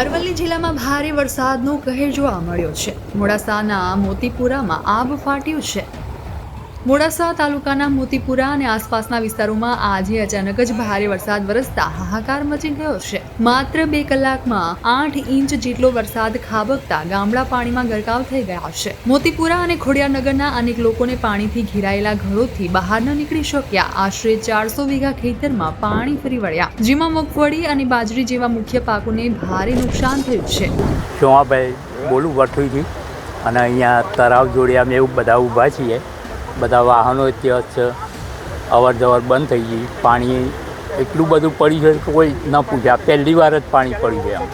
અરવલ્લી જિલ્લામાં ભારે વરસાદનો કહેર જોવા મળ્યો છે. મોડાસાના મોતીપુરામાં આબ ફાટ્યું છે. મોડાસા તાલુકાના મોતીપુરા અને આસપાસના વિસ્તારોમાં આજે અચાનક જ ભારે વરસાદ વરસતા હાહાકાર મચી ગયો છે. માત્ર બે કલાકમાં આઠ ઇંચ જેટલો વરસાદ ખાબકતા ગામડા પાણીમાં ગરકાવ થઈ ગયા છે. મોતીપુરા અને ખોડિયાનગરના અનેક લોકોને પાણીથી ઘેરાયેલા ઘરોથી બહાર ન નીકળી શક્યા. આશરે ચારસો વીઘા ખેતરમાં પાણી ફરી વળ્યા. જેમાં મગફળી અને બાજરી જેવા મુખ્ય પાકોને ભારે નુકસાન થયું છે. શોભાભાઈ બોલું વઠુઈથી અને અહીંયા તળાવ જોડે અમે એવું બધા ઊભા છીએ. બધા વાહનો ત્યાં છે અવર જવર બંધ થઈ ગઈ, પાણી એટલું બધું પડ્યું છે કે કોઈ ન પૂછ્યા પહેલી વાર જ પાણી પડ્યું છે એમ.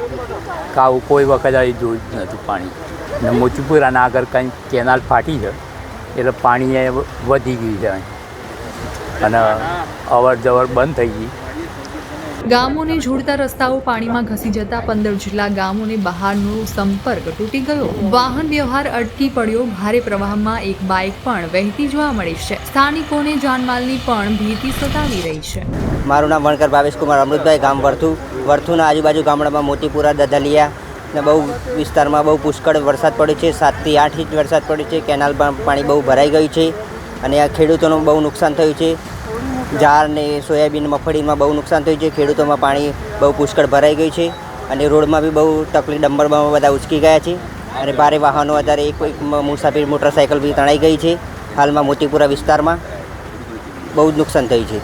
કાવું કોઈ વખત આવી જોયું જ નહોતું પાણી. ને મોચીપુરાના આગળ કંઈ કેનાલ ફાટી છે, એટલે પાણી વધી ગયું છે. અને અવર જવર બંધ થઈ ગઈ. ગામોને જોડતા રસ્તાઓ પાણીમાં ઘસી જતા પંદર જેટલા ગામોને બહારનો સંપર્ક તૂટી ગયો. વાહન વ્યવહાર અટકી પડ્યો. ભારે પ્રવાહમાં એક બાઇક પણ વહેતી જોવા મળી છે. સ્થાનિકોને જાનમાલની પણ ભીતિ સતાવી રહી છે. મારું નામ વણકર ભાવેશ કુમાર અમૃતભાઈ, ગામ વર્થુ. વર્થુના આજુબાજુ ગામડામાં મોતીપુરા, દધલિયા ને બહુ વિસ્તારમાં બહુ પુષ્કળ વરસાદ પડ્યો છે. સાતથી આઠ ઇંચ વરસાદ પડ્યો છે. કેનાલમાં પાણી બહુ ભરાઈ ગયું છે અને આ ખેડૂતોનું બહુ નુકસાન થયું છે. ઝાર ને સોયાબીન, મગફળીમાં બહુ નુકસાન થયું છે. ખેડૂતોમાં પાણી બહુ પુષ્કળ ભરાઈ ગયું છે અને રોડમાં બી બહુ તકલીફ ડંબરમાં બધા ઉચકી ગયા છે. અને ભારે વાહનો એક એક મુસાફિર મોટરસાઇકલ બી તણાઈ ગઈ છે. હાલમાં મોતીપુરા વિસ્તારમાં બહુ જ નુકસાન થયું છે.